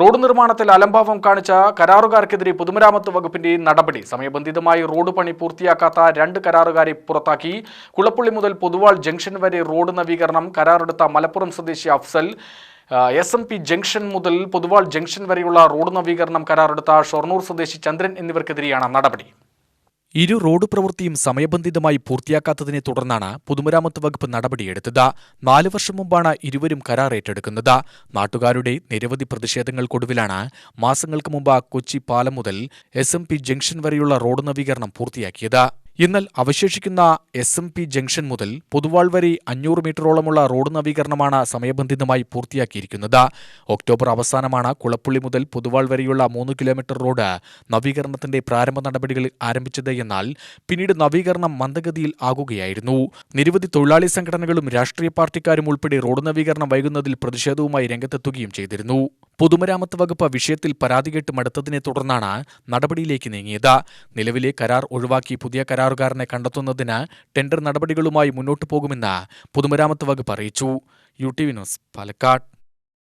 Road നിർമ്മാണത്തിൽ അലംഭാവം കാണിച്ച കരാറുകാർക്കെതിരെ പൊതുമരാമത്ത് വകുപ്പിന്റെ നടപടി. സമയബന്ധിതമായി റോഡ് പണി പൂർത്തിയാക്കാത്ത രണ്ട് കരാറുകാരെ പുറത്താക്കി. കുളപ്പള്ളി മുതൽ പൊതുവാൾ ജംഗ്ഷൻ വരെ റോഡ് നവീകരണം. കരാറെടുത്ത മലപ്പുറം സ്വദേശി Afsal S M P junction മുതൽ പൊതുവാൾ ജംഗ്ഷൻ വരെയുള്ള റോഡ് നവീകരണം കരാറെടുത്ത ഷൊർണൂർ സ്വദേശി ചന്ദ്രൻ എന്നിവർക്കെതിരെയാണ് നടപടി. ഇരു റോഡ് പ്രവൃത്തിയും സമയബന്ധിതമായി പൂർത്തിയാക്കാത്തതിനെ തുടർന്നാണ് പൊതുമരാമത്ത് വകുപ്പ് നടപടിയെടുത്തത്. നാലു വർഷം മുമ്പാണ് ഇരുവരും കരാർ ഏറ്റെടുക്കുന്നത് നാട്ടുകാരുടെ നിരവധി പ്രതിഷേധങ്ങൾക്കൊടുവിലാണ് മാസങ്ങൾക്ക് മുമ്പ് കൊച്ചി പാലം മുതൽ എസ് ജംഗ്ഷൻ വരെയുള്ള റോഡ് നവീകരണം പൂർത്തിയാക്കിയത്. എന്നാൽ അവശേഷിക്കുന്ന എസ് എം പി ജംഗ്ഷൻ മുതൽ പൊതുവാൾ വരെ അഞ്ഞൂറ് മീറ്ററോളമുള്ള റോഡ് നവീകരണമാണ് സമയബന്ധിതമായി പൂർത്തിയാക്കിയിരിക്കുന്നത്. ഒക്ടോബർ അവസാനമാണ് കുളപ്പുള്ളി മുതൽ പൊതുവാൾ വരെയുള്ള മൂന്ന് കിലോമീറ്റർ റോഡ് നവീകരണത്തിന്റെ പ്രാരംഭ നടപടികൾ ആരംഭിച്ചത് എന്നാൽ പിന്നീട് നവീകരണം മന്ദഗതിയിൽ ആകുകയായിരുന്നു. നിരവധി തൊഴിലാളി സംഘടനകളും രാഷ്ട്രീയ പാർട്ടിക്കാരും ഉൾപ്പെടെ റോഡ് നവീകരണം വൈകുന്നതിൽ പ്രതിഷേധവുമായി രംഗത്തെത്തുകയും ചെയ്തിരുന്നു. പൊതുമരാമത്ത് വകുപ്പ് വിഷയത്തിൽ പരാതി കേട്ട് മടുത്തതിനെ തുടർന്നാണ് നടപടിയിലേക്ക് നീങ്ങിയത്. നിലവിലെ കരാർ ഒഴിവാക്കി പുതിയ കരാറുകാരനെ കണ്ടെത്തുന്നതിന് ടെൻഡർ നടപടികളുമായി മുന്നോട്ടു പോകുമെന്ന് പൊതുമരാമത്ത് വകുപ്പ് അറിയിച്ചു. U T V news Palakkad.